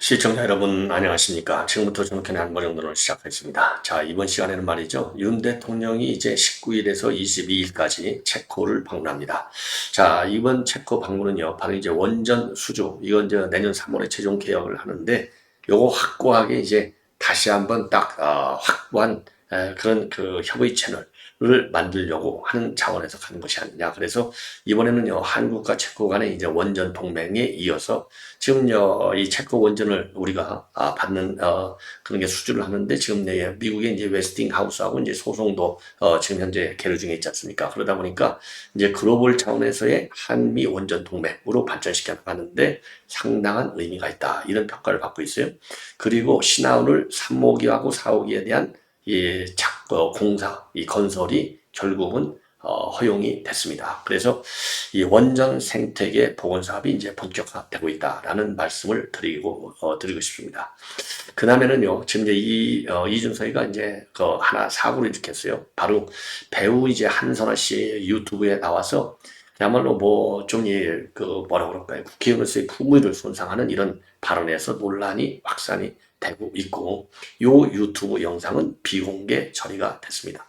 시청자 여러분 안녕하십니까? 지금부터 저녁에 안보정론을 시작하겠습니다. 자 이번 시간에는 말이죠. 윤 대통령이 이제 19일에서 22일까지 체코를 방문합니다. 자 이번 체코 방문은요 바로 이제 원전 수주 이건 이제 내년 3월에 최종 개혁을 하는데 요거 확고하게 이제 다시 한번 딱 어, 확고한 에, 그런 그 협의 채널 을 만들려고 하는 차원에서 가는 것이 아니냐. 그래서 이번에는요, 한국과 체코 간의 이제 원전 동맹에 이어서 지금요, 이 체코 원전을 우리가 아, 받는, 어, 그런 게 수주를 하는데 지금 내 미국의 이제 웨스팅 하우스하고 이제 소송도 어, 지금 현재 계류 중에 있지 않습니까? 그러다 보니까 이제 글로벌 차원에서의 한미 원전 동맹으로 발전시켜 나가는데 상당한 의미가 있다. 이런 평가를 받고 있어요. 그리고 신화운을 3호기하고 4호기에 대한 이 작, 어, 공사, 이 건설이 결국은 어, 허용이 됐습니다. 그래서 이 원전 생태계 복원 사업이 이제 본격화되고 있다라는 말씀을 드리고 어, 드리고 싶습니다. 그 다음에는요, 지금 이제 이 어, 이준석이가 이제 그 하나 사고를 일으켰어요. 바로 배우 이제 한선아 씨 유튜브에 나와서 그야말로 뭐좀그 뭐라 그럴까요? 국회의원으로서의 품위를 손상하는 이런 발언에서 논란이 확산이 되고 있고 요 유튜브 영상은 비공개 처리가 됐습니다.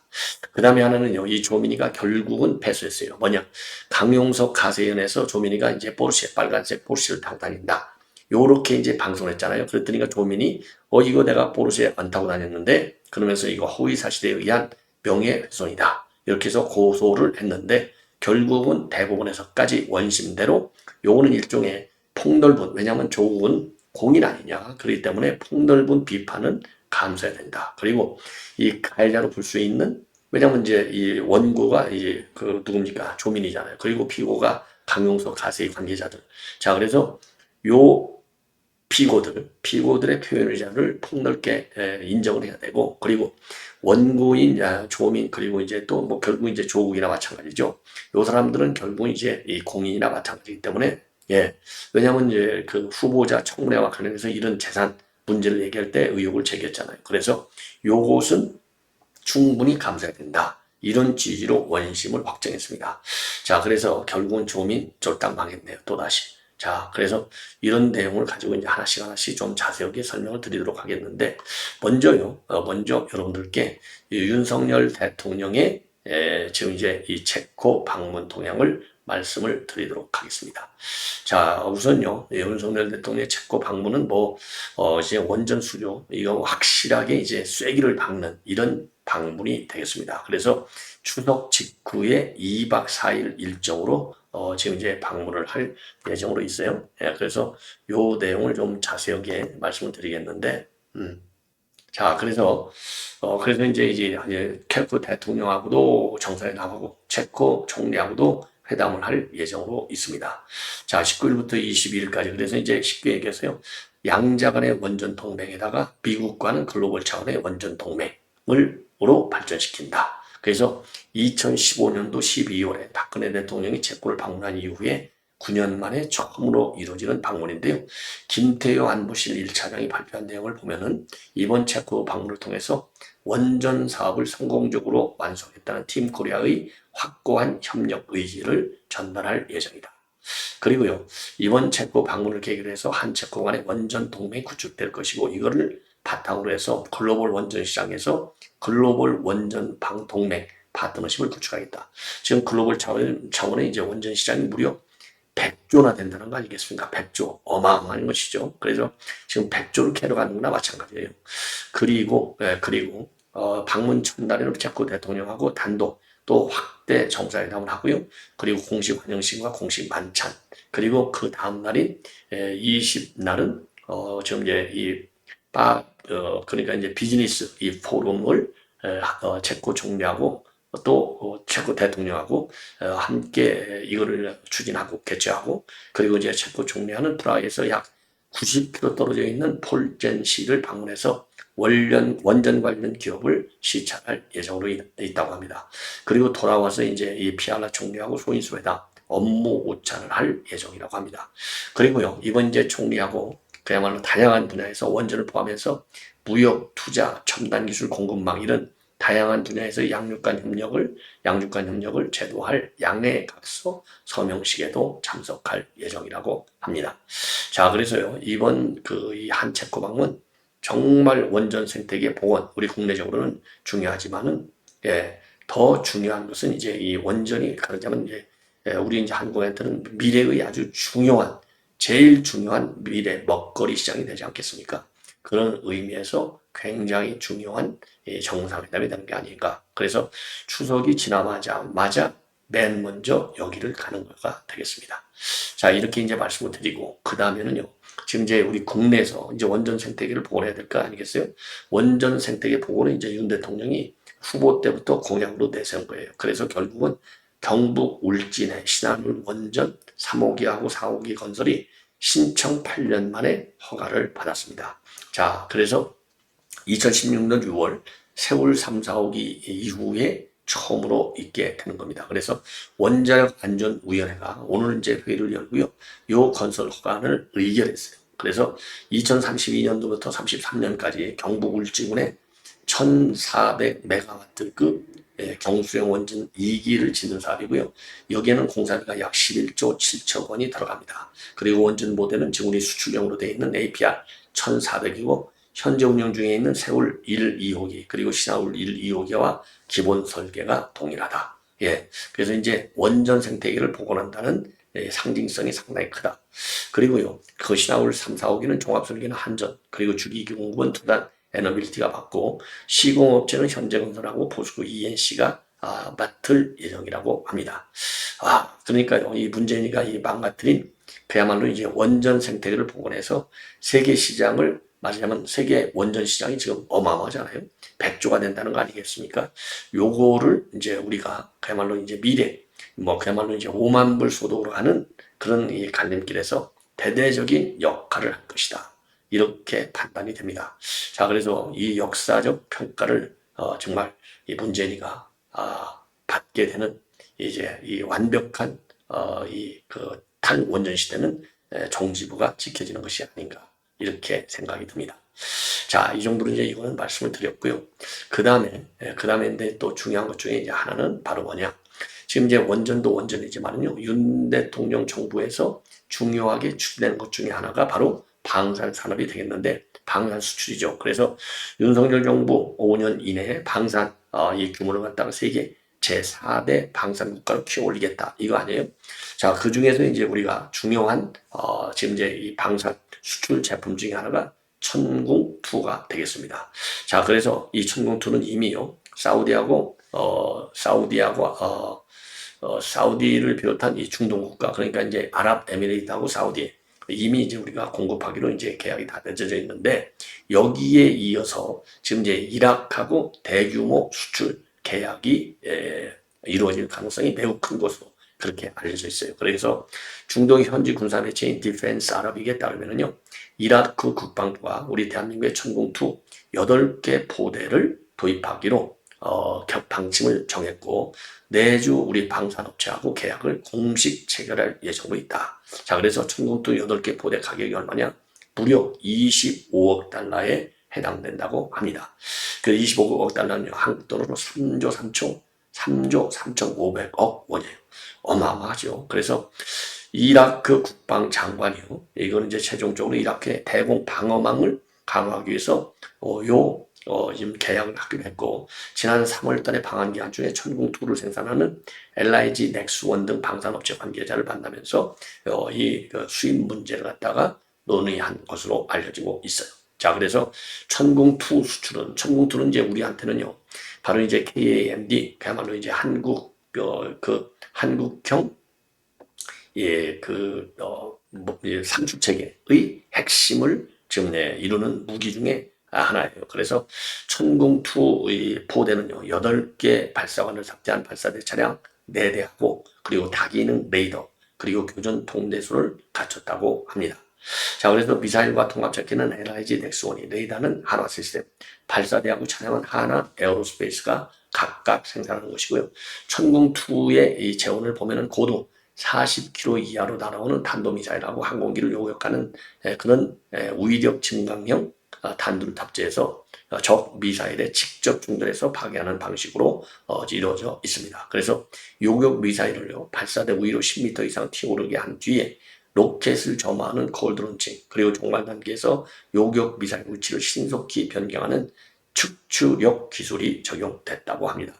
그 다음에 하나는요, 이 조민이가 결국은 패소했어요. 뭐냐, 강용석 가세연에서 조민이가 이제 포르쉐, 빨간색 포르쉐를 타고 다닌다. 요렇게 이제 방송을 했잖아요. 그랬더니 조민이, 어, 이거 내가 포르쉐 안 타고 다녔는데, 그러면서 이거 허위 사실에 의한 명예훼손이다. 이렇게 해서 고소를 했는데, 결국은 대법원에서까지 원심대로, 요거는 일종의 폭넓은, 왜냐하면 조국은 공인 아니냐. 그렇기 때문에 폭넓은 비판은 감수해야 된다. 그리고 이 가해자로 볼 수 있는 왜냐면 이제 이 원고가 이제 그 누굽니까 조민이잖아요. 그리고 피고가 강용석 가세의 관계자들. 자 그래서 요 피고들, 피고들의 표현 의자를 폭넓게 인정을 해야 되고, 그리고 원고인 조민, 그리고 이제 또 뭐 결국 이제 조국이나 마찬가지죠. 요 사람들은 결국 이제 이 공인이나 마찬가지이기 때문에, 예. 왜냐면 이제 그 후보자 청문회와 관련해서 이런 재산 문제를 얘기할 때 의혹을 제기했잖아요. 그래서 요것은 충분히 감사해야 된다. 이런 취지로 원심을 확정했습니다. 자, 그래서 결국은 조민 쫄딱 망했네요. 또다시. 자, 그래서 이런 내용을 가지고 이제 하나씩 하나씩 좀 자세하게 설명을 드리도록 하겠는데, 먼저요, 어, 먼저 여러분들께 윤석열 대통령의 에, 지금 이제 이 체코 방문 동향을 말씀을 드리도록 하겠습니다. 자, 우선요, 윤석열 대통령의 체코 방문은 뭐, 어, 이제 원전 수조, 이거 확실하게 이제 쐐기를 박는 이런 방문이 되겠습니다. 그래서 추석 직후에 2박 4일 일정으로 어, 지금 이제 방문을 할 예정으로 있어요. 예, 그래서 요 내용을 좀 자세하게 말씀을 드리겠는데, 음. 자, 그래서, 어, 그래서 이제 이제, 이제 대통령하고도 정상회담하고, 체코 총리하고도 회담을 할 예정으로 있습니다. 자, 19일부터 22일까지. 그래서 이제 쉽게 얘기해서요. 양자 간의 원전 동맹에다가 미국과는 글로벌 차원의 원전 동맹을로 발전시킨다. 그래서 2015년도 12월에 박근혜 대통령이 체코를 방문한 이후에 9년 만에 처음으로 이루어지는 방문인데요. 김태효 안보실 1차장이 발표한 내용을 보면은 이번 체코 방문을 통해서 원전 사업을 성공적으로 완성했다는 팀 코리아의 확고한 협력 의지를 전달할 예정이다. 그리고요, 이번 체코 방문을 계기로 해서 한 체코 간의 원전 동맹이 구축될 것이고, 이거를 바탕으로 해서 글로벌 원전 시장에서 글로벌 원전 방 동맹 파트너십을 구축하겠다. 지금 글로벌 차원, 차원의 이제 원전 시장이 무려 100조나 된다는 거 아니겠습니까? 100조. 어마어마한 것이죠. 그래서 지금 100조를 캐러 가는 거나 마찬가지예요. 그리고, 예, 그리고, 어, 방문 첫날에는 체코 대통령하고 단독 또 확대 정상회담을 하고요. 그리고 공식 환영식과 공식 만찬. 그리고 그 다음 날인 20날은 어 지금 이제 이 바, 어, 그러니까 이제 비즈니스 이 포럼을 어, 체코 총리하고 또 어, 체코 대통령하고 어, 함께 이거를 추진하고 개최하고 그리고 이제 체코 총리하는 프라하에서 약 90km 떨어져 있는 폴젠시를 방문해서 원전, 원전 관련 기업을 시찰할 예정으로 있다고 합니다. 그리고 돌아와서 이제 이 피알라 총리하고 소인수 회담 업무 오찬을 할 예정이라고 합니다. 그리고요, 이번 이제 총리하고 그야말로 다양한 분야에서 원전을 포함해서 무역, 투자, 첨단 기술 공급망 이런 다양한 분야에서 양육 간 협력을 양육 간 협력을 제도할 양해 각서 서명식에도 참석할 예정이라고 합니다. 자, 그래서요 이번 그 이 한 체코 방문 정말 원전 생태계 복원 우리 국내적으로는 중요하지만은 예, 더 중요한 것은 이제 이 원전이 가르자면 이제 예, 우리 이제 한국한테는 미래의 아주 중요한 제일 중요한 미래 먹거리 시장이 되지 않겠습니까? 그런 의미에서 굉장히 중요한 이 정상회담이 되는 게 아닌가. 그래서 추석이 지나마자마자 맨 먼저 여기를 가는 거가 되겠습니다. 자, 이렇게 이제 말씀을 드리고, 그 다음에는요, 지금 이제 우리 국내에서 이제 원전 생태계를 복원해야 될 거 아니겠어요? 원전 생태계 복원은 이제 윤 대통령이 후보 때부터 공약으로 내세운 거예요. 그래서 결국은 경북 울진의 신안울 원전 3호기하고 4호기 건설이 신청 8년 만에 허가를 받았습니다. 자, 그래서 2016년 6월 세월 3, 4호기 이후에 처음으로 있게 되는 겁니다. 그래서 원자력 안전위원회가 오늘 이제 회의를 열고요. 요 건설 허가를 의결했어요. 그래서 2032년도부터 33년까지 경북 울진군에 1400메가와트급 예, 경수형 원전 2기를 짓는 사업이고요. 여기에는 공사비가 약 11조 7천 원이 들어갑니다. 그리고 원전 모델은 지금 우리 수출용으로 되어 있는 APR 1400이고 현재 운영 중에 있는 세울 1, 2호기 그리고 신화울 1, 2호기와 기본 설계가 동일하다. 예. 그래서 이제 원전 생태계를 복원한다는 예, 상징성이 상당히 크다. 그리고요, 그 신화울 3, 4호기는 종합설계는 한전, 그리고 주기기 공급은 두단 에너빌티가 받고 시공업체는 현대건설하고 보스코 ENC가 아, 맡을 예정이라고 합니다. 아, 그러니까요, 이 문재인이가 이 망가뜨린 그야말로 이제 원전 생태계를 복원해서 세계 시장을 말하자면 세계 원전 시장이 지금 어마어마하잖아요. 100조가 된다는 거 아니겠습니까? 요거를 이제 우리가 그야말로 이제 미래, 뭐 그야말로 이제 5만 불 소득으로 하는 그런 이 갈림길에서 대대적인 역할을 할 것이다. 이렇게 판단이 됩니다. 자, 그래서 이 역사적 평가를 어, 정말 이 문재인이가 아, 받게 되는 이제 이 완벽한 어, 이그 탈원전 시대는 에, 종지부가 지켜지는 것이 아닌가 이렇게 생각이 듭니다. 자, 이 정도로 이제 이거는 말씀을 드렸고요. 그 다음에 그 다음에 또 중요한 것 중에 이제 하나는 바로 뭐냐? 지금 이제 원전도 원전이지만요, 윤 대통령 정부에서 중요하게 추진되는 것 중에 하나가 바로 방산 산업이 되겠는데 방산 수출이죠. 그래서 윤석열 정부 5년 이내에 방산 어, 이 규모를 갖다가 세계 제4대 방산 국가로 키워 올리겠다. 이거 아니에요? 자, 그 중에서 이제 우리가 중요한 어, 지금 이제 이 방산 수출 제품 중에 하나가 천궁2가 되겠습니다. 자, 그래서 이 천궁2는 이미요. 사우디하고 어, 사우디하고 어, 어, 사우디를 비롯한 이 중동 국가 그러니까 이제 아랍에미레이트하고 사우디 이미 이제 우리가 공급하기로 이제 계약이 다 맺어져 있는데 여기에 이어서 지금 이제 이라크하고 대규모 수출 계약이 에, 이루어질 가능성이 매우 큰 것으로 그렇게 알려져 있어요. 그래서 중동 현지 군사 매체인 디펜스 아랍에게 따르면요. 이라크 국방부가 우리 대한민국의 천공투 8개 포대를 도입하기로 어, 방침을 정했고 내주 우리 방산업체하고 계약을 공식 체결할 예정으로 있다. 자, 그래서 천공투 8개 포대 가격이 얼마냐? 무려 25억 달러에 해당된다고 합니다. 그 25억 달러는 한국 돈으로 3조 3초, 3조 3,500억 원이에요. 어마어마하죠. 그래서 이라크 국방장관이요. 이거는 이제 최종적으로 이라크의 대공 방어망을 강화하기 위해서 어, 요 어, 지금 계약을 하기로 했고 지난 3월 달에 방한 기한 중에 천궁2를 생산하는 LIG 넥스원 등 방산업체 관계자를 만나면서 어, 이 그 수입 문제를 갖다가 논의한 것으로 알려지고 있어요. 자, 그래서 천궁2 수출은 천궁2는 이제 우리한테는요. 바로 이제 KAMD 그야말로 이제 한국 어, 그 한국형 예, 그, 어, 뭐, 예, 상축 체계의 핵심을 지금 네, 이루는 무기 중에 하나예요. 그래서 천궁2의 포대는요, 8개 발사관을 탑재한 발사대 차량 4대하고, 그리고 다기능 레이더, 그리고 교전 통대수를 갖췄다고 합니다. 자, 그래서 미사일과 통합체계는 LIG 넥스원이, 레이더는 한화 시스템, 발사대하고 차량은 하나 에어로스페이스가 각각 생산하는 것이고요. 천궁2의 이 재원을 보면은 고도 40km 이하로 날아오는 탄도미사일하고 항공기를 요격하는 에, 그런 에, 우위력 증강형 아, 탄두를 탑재해서 어, 적 미사일에 직접 충돌해서 파괴하는 방식으로 어, 이루어져 있습니다. 그래서 요격 미사일을요 발사대 위로 10m 이상 튀어오르게 한 뒤에 로켓을 점화하는 콜드론칭 그리고 종말 단계에서 요격 미사일 위치를 신속히 변경하는 축추력 기술이 적용됐다고 합니다.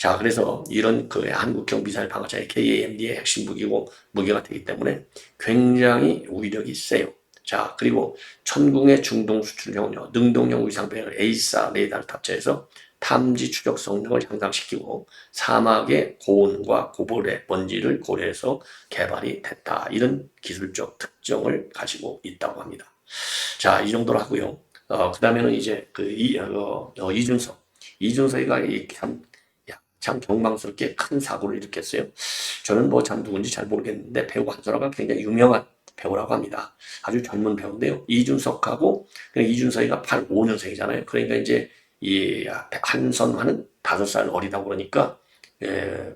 자, 그래서 이런 그 한국형 미사일 방어차의 KAMD의 핵심 무기고 무기가 되기 때문에 굉장히 우위력이 세요. 자, 그리고 천궁의 중동 수출용은요, 능동형 위상 배열 A사 레이더를 탑재해서 탐지 추적 성능을 향상시키고 사막의 고온과 고볼의 먼지를 고려해서 개발이 됐다. 이런 기술적 특정을 가지고 있다고 합니다. 자, 이 정도로 하고요. 어, 그 다음에는 이제 그 이, 어, 어, 이준석. 이준석이가 이 참, 야, 참 경망스럽게 큰 사고를 일으켰어요. 저는 뭐 참 누군지 잘 모르겠는데 배우 한선화가 굉장히 유명한 배우라고 합니다. 아주 젊은 배우인데요. 이준석하고 이준석이가 85년생이잖아요. 그러니까 이제 이 한선화는 5살 어리다고 그러니까 예,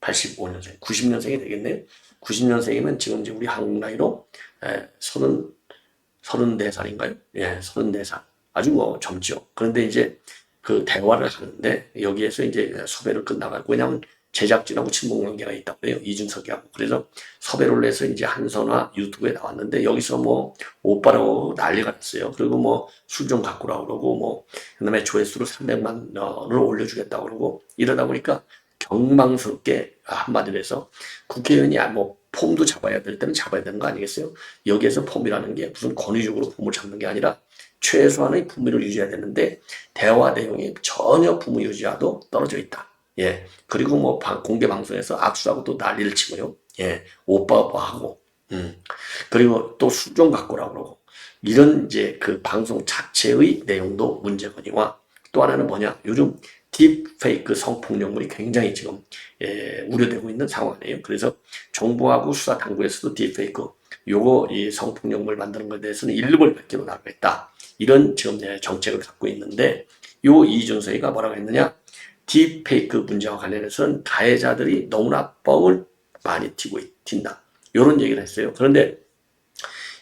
85년생, 90년생이 되겠네요. 90년생이면 지금 이제 우리 한국 나이로 예, 30, 34살인가요? 예, 34살. 아주 뭐 젊죠. 그런데 이제 그 대화를 하는데 여기에서 이제 섭외를 끝나가고 왜냐하면 제작진하고 친분 관계가 있다고 해요. 이준석이하고. 그래서 섭외를 해서 이제 한선화 유튜브에 나왔는데 여기서 뭐 오빠라고 난리가 났어요. 그리고 뭐 술 좀 갖고 라 그러고 뭐 그다음에 조회수를 300만 원을 올려주겠다 그러고 이러다 보니까 경망스럽게 한마디로 해서 국회의원이 아, 뭐 폼도 잡아야 될 때는 잡아야 되는 거 아니겠어요? 여기에서 폼이라는 게 무슨 권위적으로 폼을 잡는 게 아니라 최소한의 품위를 유지해야 되는데 대화 내용이 전혀 품위 유지와도 떨어져 있다. 예. 그리고 뭐 방- 공개 방송에서 악수하고 또 난리를 치고요. 예. 오빠 오빠 하고. 음. 그리고 또술좀 갖고라 그러고. 이런 이제 그 방송 자체의 내용도 문제거니와 또 하나는 뭐냐. 요즘 딥페이크 성폭력물이 굉장히 지금 예, 우려되고 있는 상황이에요. 그래서 정부하고 수사 당국에서도 딥페이크 요거 이 성폭력물 만드는 것에 대해서는 일벌 백기로 나가겠다. 이런 지금 예, 정책을 갖고 있는데 요 이준석이가 뭐라고 했느냐? 딥페이크 문제와 관련해서는 가해자들이 너무나 뻥을 많이 튀고 있- 튄다. 이런 얘기를 했어요. 그런데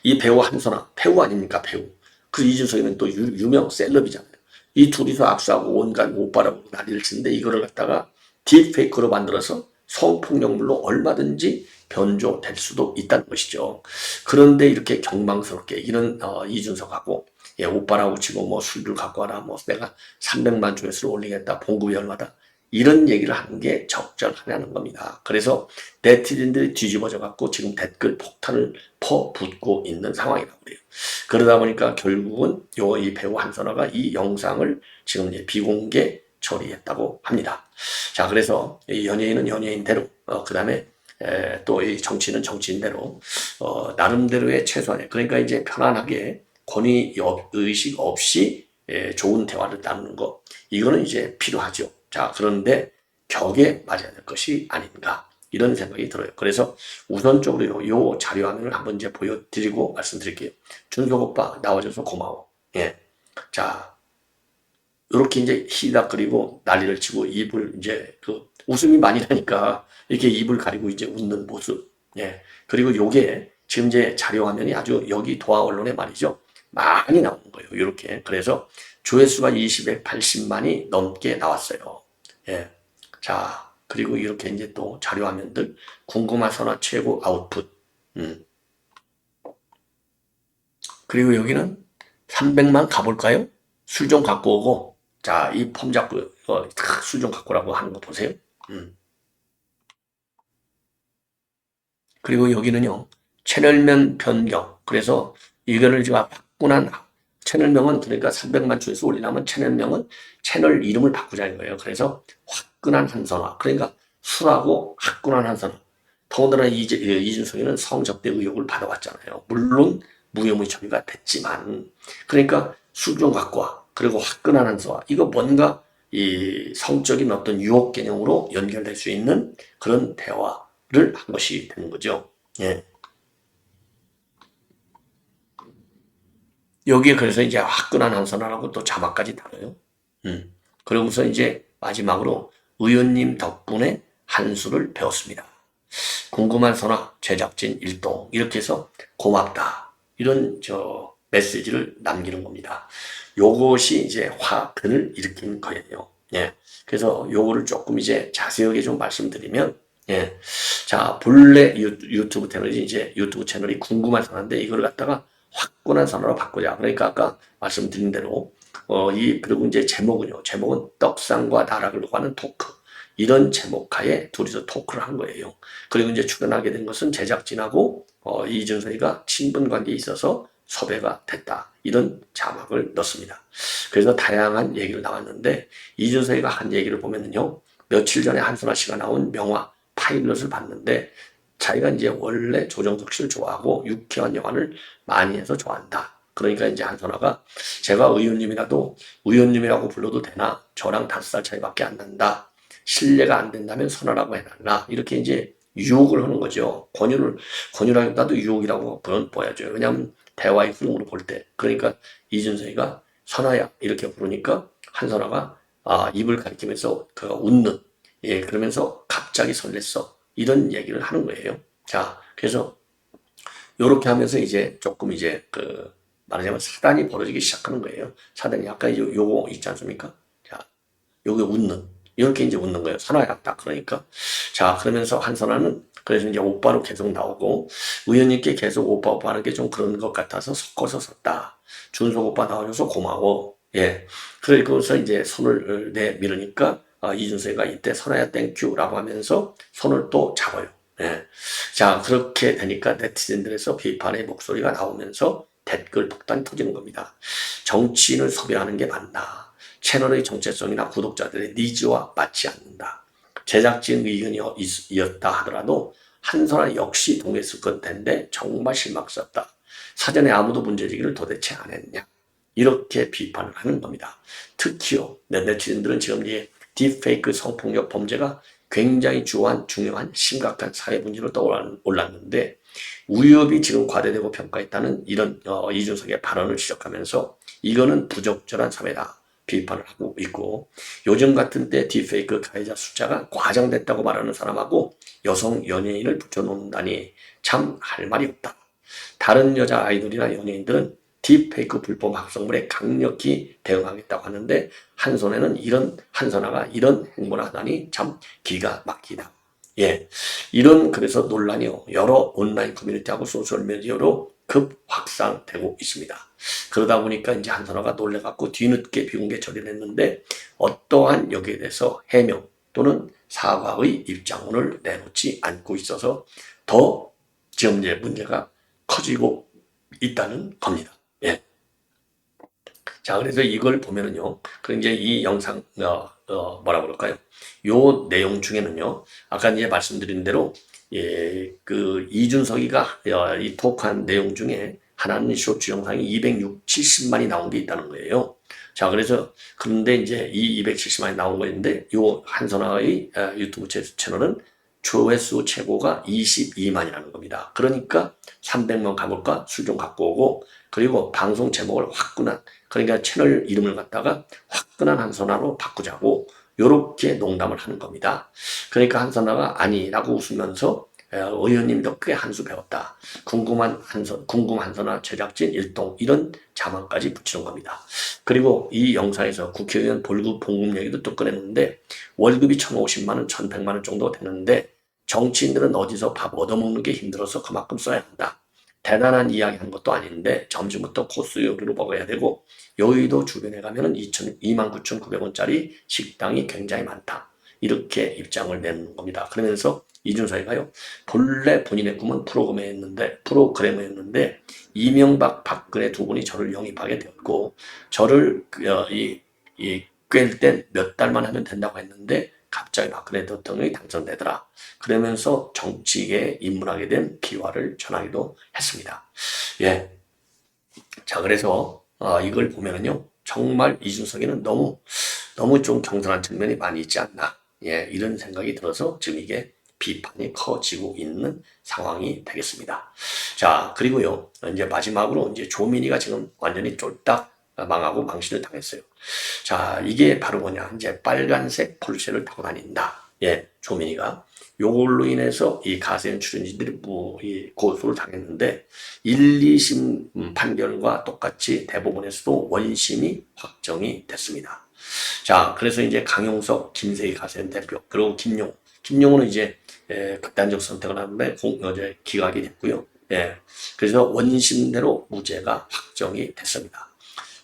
이 배우 한선아, 배우 아닙니까, 배우. 그 이준석이는 또 유, 유명 셀럽이잖아요. 이 둘이서 악수하고 온갖 오빠라고 난리를 치는데 이거를 갖다가 딥페이크로 만들어서 성폭력물로 얼마든지 변조될 수도 있다는 것이죠. 그런데 이렇게 경망스럽게 이런 어, 이준석하고 예, 오빠라고 치고 뭐 술을 갖고 와라 뭐 내가 300만 조회수를 올리겠다 봉급이 얼마다 이런 얘기를 하는 게 적절하냐는 겁니다. 그래서 네티즌들이 뒤집어져 갖고 지금 댓글 폭탄을 퍼붓고 있는 상황이라고 그래요. 그러다 보니까 결국은 요 이 배우 한선화가 이 영상을 지금 이제 비공개 처리했다고 합니다. 자, 그래서 이 연예인은 연예인대로, 어, 그 다음에 또 이 정치는 정치인대로, 어, 나름대로의 최소한의, 그러니까 이제 편안하게 권위 업- 의식 없이 예, 좋은 대화를 나누는 것, 이거는 이제 필요하죠. 자, 그런데 격에 맞아야 될 것이 아닌가. 이런 생각이 들어요. 그래서 우선적으로 요 자료 화면을 한번 이제 보여드리고 말씀드릴게요. 준석 오빠 나와줘서 고마워. 예. 자, 이렇게 이제 희닥거리고 난리를 치고 입을 이제 그 웃음이 많이 나니까 이렇게 입을 가리고 이제 웃는 모습. 예. 그리고 요게 지금 이제 자료 화면이 아주 여기 도화 언론에 말이죠. 많이 나오는 거예요. 이렇게. 그래서 조회수가 280만이 넘게 나왔어요. 예. 자, 그리고 이렇게 이제 또 자료 화면들 궁금한 선화 최고 아웃풋. 음. 그리고 여기는 300만 가볼까요? 술 좀 갖고 오고. 자, 이 폼 잡고 어, 술좀 갖고 오라고 하는 거 보세요. 음. 그리고 여기는요. 채널명 변경. 그래서 이거를 제가 바꾸난 채널명은 그러니까 300만 조회수 올리려면 채널명은 채널 이름을 바꾸자는 거예요. 그래서 화끈한 한선화. 그러니까 술하고 화끈한 한선화. 더군다나 이제 이준석이는 성접대 의혹을 받아왔잖아요. 물론 무혐의 처리가 됐지만 그러니까 술좀 갖고 와. 그리고 화끈한 한선화. 이거 뭔가 이 성적인 어떤 유혹 개념으로 연결될 수 있는 그런 대화를 한 것이 되는 거죠. 예. 여기에 그래서 이제 화끈한 한선화라고 또 자막까지 달아요. 음. 그러고서 이제 마지막으로 의원님 덕분에 한수를 배웠습니다. 궁금한 선화, 제작진 일동 이렇게 해서 고맙다 이런 저 메시지를 남기는 겁니다. 요것이 이제 화근을 일으킨 거예요. 예. 그래서 요거를 조금 이제 자세하게 좀 말씀드리면 예. 자, 본래 유, 유튜브 채널이 이제 유튜브 채널이 궁금한 선화인데 이걸 갖다가 화끈한 선화로 바꾸자. 그러니까 아까 말씀드린 대로 어, 이, 그리고 이제 제목은요. 제목은 떡상과 나락을 하는 토크. 이런 제목하에 둘이서 토크를 한 거예요. 그리고 이제 출연하게 된 것은 제작진하고 어, 이준석이가 친분 관계에 있어서 섭외가 됐다. 이런 자막을 넣습니다. 그래서 다양한 얘기를 나왔는데 이준석이가 한 얘기를 보면은요. 며칠 전에 한순아 씨가 나온 명화 파일럿을 봤는데 자기가 이제 원래 조정석 씨를 좋아하고 유쾌한 영화를 많이 해서 좋아한다. 그러니까 이제 한선아가 제가 의원님이라도 의원님이라고 불러도 되나? 저랑 다섯 살 차이밖에 안 난다. 신뢰가 안 된다면 선언하고 해달라. 이렇게 이제 유혹을 하는 거죠. 권유를, 권유라기보다도 유혹이라고 보여줘요. 왜냐하면 대화의 흐름으로 볼 때. 그러니까 이준석이가 선아야 이렇게 부르니까 한선아가 아, 입을 가리키면서 그가 웃는 예, 그러면서 갑자기 설렜어. 이런 얘기를 하는 거예요. 자, 그래서 요렇게 하면서 이제 조금 이제 그 말하자면 사단이 벌어지기 시작하는 거예요. 사단이 아까 요, 요거 있지 않습니까? 자, 요게 웃는. 이렇게 이제 웃는 거예요. 선화야 딱 그러니까. 자, 그러면서 한선화는 그래서 이제 오빠로 계속 나오고 의원님께 계속 오빠 오빠 하는 게 좀 그런 것 같아서 섞어서 썼다. 준석 오빠 나와줘서 고마워. 예. 그래서 이제 손을 내밀으니까 어, 이준석이가 이때 선아야 땡큐라고 하면서 손을 또 잡아요. 예. 자, 그렇게 되니까 네티즌들에서 비판의 목소리가 나오면서 댓글 폭탄이 터지는 겁니다. 정치인을 섭외하는 게 맞나? 채널의 정체성이나 구독자들의 니즈와 맞지 않는다. 제작진 의견이었다 하더라도 한선아 역시 동의했을 것 텐데 정말 실망스럽다. 사전에 아무도 문제제기를 도대체 안 했냐? 이렇게 비판을 하는 겁니다. 특히요, 네티즌들은 지금 이 딥페이크 성폭력 범죄가 굉장히 주요한, 중요한 심각한 사회 문제로 떠올랐는데 위협이 지금 과대되고 평가했다는 이런 어, 이준석의 발언을 지적하면서 이거는 부적절한 사회다. 비판을 하고 있고 요즘 같은 때 딥페이크 가해자 숫자가 과장됐다고 말하는 사람하고 여성 연예인을 붙여놓는다니 참 할 말이 없다. 다른 여자 아이돌이나 연예인들은 딥페이크 불법 합성물에 강력히 대응하겠다고 하는데 한 손에는 이런 한선아가 이런 행보를 하다니 참 기가 막히다. 예, 이런 그래서 논란이요 여러 온라인 커뮤니티하고 소셜 미디어로 급 확산되고 있습니다. 그러다 보니까 이제 한선아가 놀래갖고 뒤늦게 비공개 처리를 했는데 어떠한 여기에 대해서 해명 또는 사과의 입장문을 내놓지 않고 있어서 더 지금 이제 문제가 커지고 있다는 겁니다. 예. 자, 그래서 이걸 보면은요. 그럼 이제 이 영상, 어, 어, 뭐라 그럴까요? 요 내용 중에는요. 아까 이제 말씀드린 대로, 예, 그 이준석이가 어, 이 토크한 내용 중에 하나는 쇼츠 영상이 260, 70만이 나온 게 있다는 거예요. 자, 그래서, 그런데 이제 이 270만이 나온 거였는데, 요 한선아의 어, 유튜브 채널은 조회수 최고가 22만이라는 겁니다. 그러니까 300만 가볼까? 술좀 갖고 오고, 그리고 방송 제목을 화끈한, 그러니까 채널 이름을 갖다가 화끈한 한선아로 바꾸자고, 요렇게 농담을 하는 겁니다. 그러니까 한선아가 아니라고 웃으면서 의원님도 꽤 한 수 배웠다. 궁금한 한선, 궁금 한선아 제작진 일동 이런 자막까지 붙이는 겁니다. 그리고 이 영상에서 국회의원 볼급 봉급 얘기도 또 꺼냈는데 월급이 1,050만 원, 1,100만 원 정도 되는데 정치인들은 어디서 밥 얻어먹는 게 힘들어서 그만큼 써야 한다. 대단한 이야기 한 것도 아닌데 점심부터 코스 요리로 먹어야 되고 여의도 주변에 가면은 29,900원짜리 식당이 굉장히 많다. 이렇게 입장을 내는 겁니다. 그러면서 이준석이가요. 본래 본인의 꿈은 프로그램이었는데 프로그래머였는데 이명박 박근혜 두 분이 저를 영입하게 되었고 저를 어, 이 이꿰때 몇 달만 하면 된다고 했는데 갑자기 박근혜 대통령이 당선되더라. 그러면서 정치계에 입문하게 된 비화를 전하기도 했습니다. 예. 자, 그래서 어, 이걸 보면은요, 정말 이준석이는 너무 너무 좀 경솔한 측면이 많이 있지 않나. 예, 이런 생각이 들어서 지금 이게 비판이 커지고 있는 상황이 되겠습니다. 자, 그리고요, 이제 마지막으로 이제 조민이가 지금 완전히 쫄딱 망하고 망신을 당했어요. 자, 이게 바로 뭐냐. 이제 빨간색 폴쉐를 타고 다닌다. 예, 조민이가. 요걸로 인해서 이 가세현 출연진들이 뭐, 이 고소를 당했는데, 1, 2심 음, 판결과 똑같이 대법원에서도 원심이 확정이 됐습니다. 자, 그래서 이제 강용석, 김세희 가세현 대표, 그리고 김용, 김용호는 이제 예, 극단적 선택을 하는데 공, 어제 기각이 됐고요. 예, 그래서 원심대로 무죄가 확정이 됐습니다.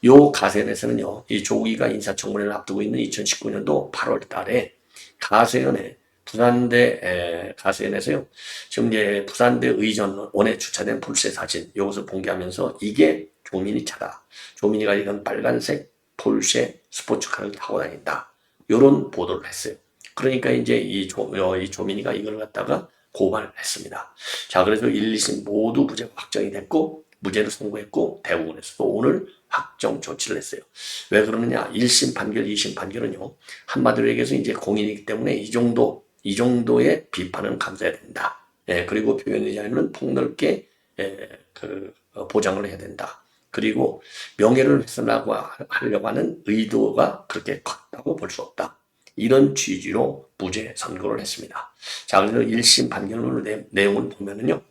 요 가세현에서는요, 이 조기가 인사청문회를 앞두고 있는 2019년도 8월 달에 가세현의 부산대 에, 가세현에서요, 지금 이제 부산대 의전원에 주차된 불새 사진, 이것을 공개하면서 이게 조민이 차다. 조민이가 이건 빨간색 폴쉐 스포츠카를 타고 다닌다. 요런 보도를 했어요. 그러니까 이제 이, 조, 어, 이 조민이가 이걸 갖다가 고발을 했습니다. 자, 그래서 1, 2심 모두 무죄가 확정이 됐고, 무죄를 선고했고, 대법원에서도 오늘 확정 조치를 했어요. 왜 그러느냐? 1심 판결, 2심 판결은요, 한마디로 얘기해서 이제 공인이기 때문에 이 정도, 이 정도의 비판은 감사해야 된다. 예, 그리고 표현의 자유는 폭넓게, 예, 그, 어, 보장을 해야 된다. 그리고 명예를 훼손하고 하려고 하는 의도가 그렇게 컸다고 볼 수 없다. 이런 취지로 무죄 선고를 했습니다. 자, 그래서 1심 판결문 내- 내용을 보면은요,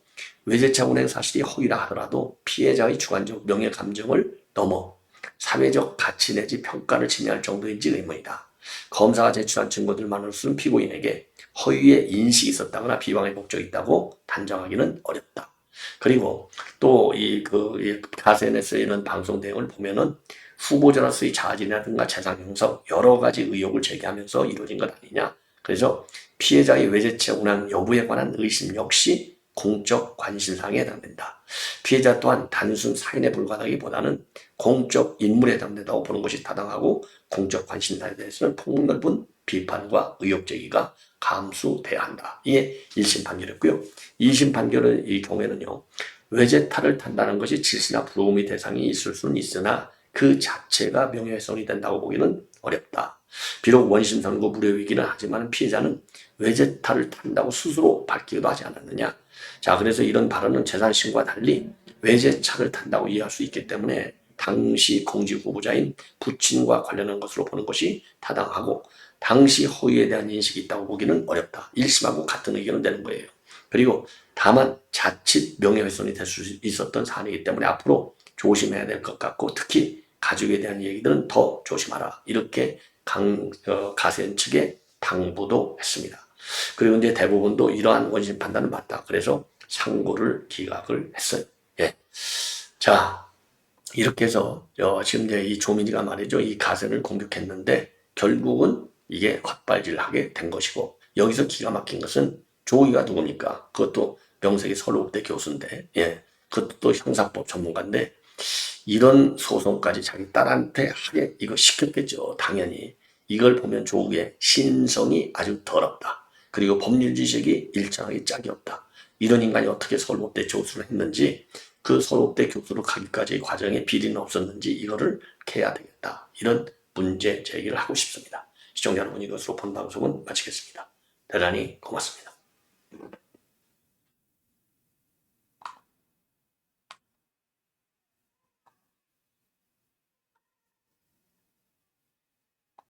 외제차 운행 사실이 허위라 하더라도 피해자의 주관적 명예 감정을 넘어 사회적 가치 내지 평가를 침해할 정도인지 의문이다. 검사가 제출한 증거들만으로서는 피고인에게 허위의 인식이 있었다거나 비방의 목적이 있다고 단정하기는 어렵다. 그리고 또 이그 가세넷에서 이런 방송 내용을 보면은 후보자로서의 자질이라든가 재산 형성 여러 가지 의혹을 제기하면서 이루어진 것 아니냐. 그래서 피해자의 외제차 운항 여부에 관한 의심 역시 공적 관심사항에 해당된다. 피해자 또한 단순 사인에 불과하기보다는 공적 인물에 해당된다고 보는 것이 타당하고 공적 관심사에 대해서는 폭넓은 비판과 의혹 제기가 감수돼야 한다. 이게 1심 판결이었고요. 2심 판결의 이 경우에는요. 외제타를 탄다는 것이 질시나 부러움의 대상이 있을 수는 있으나 그 자체가 명예훼손이 된다고 보기는 어렵다. 비록 원심 선고 무료 위기는 하지만 피해자는 외제타를 탄다고 스스로 밝히기도 하지 않았느냐. 자, 그래서 이런 발언은 재산심과 달리 외제차를 탄다고 이해할 수 있기 때문에 당시 공직 후보자인 부친과 관련한 것으로 보는 것이 타당하고 당시 허위에 대한 인식이 있다고 보기는 어렵다. 1심하고 같은 의견은 되는 거예요. 그리고 다만 자칫 명예훼손이 될 수 있었던 사안이기 때문에 앞으로 조심해야 될 것 같고 특히 가족에 대한 얘기들은 더 조심하라. 이렇게 강, 어, 가세현 측에 당부도 했습니다. 그리고 이제 대부분도 이러한 원심 판단은 맞다. 그래서 상고를 기각을 했어요. 예. 자, 이렇게 해서 어, 지금 이제 이 조민이가 말이죠. 이 가세를 공격했는데 결국은 이게 헛발질하게 된 것이고 여기서 기가 막힌 것은 조이가 누굽니까? 그것도 명색이 서울대 교수인데, 예, 그것도 또 형사법 전문가인데 이런 소송까지 자기 딸한테 하게 이거 시켰겠죠. 당연히 이걸 보면 조우의 신성이 아주 더럽다. 그리고 법률 지식이 일정하게 짝이 없다. 이런 인간이 어떻게 서울대 교수를 했는지 그 서울대 교수로 가기까지의 과정에 비리는 없었는지 이거를 캐야 되겠다. 이런 문제 제기를 하고 싶습니다. 시청자 여러분 이것으로 본 방송은 마치겠습니다. 대단히 고맙습니다.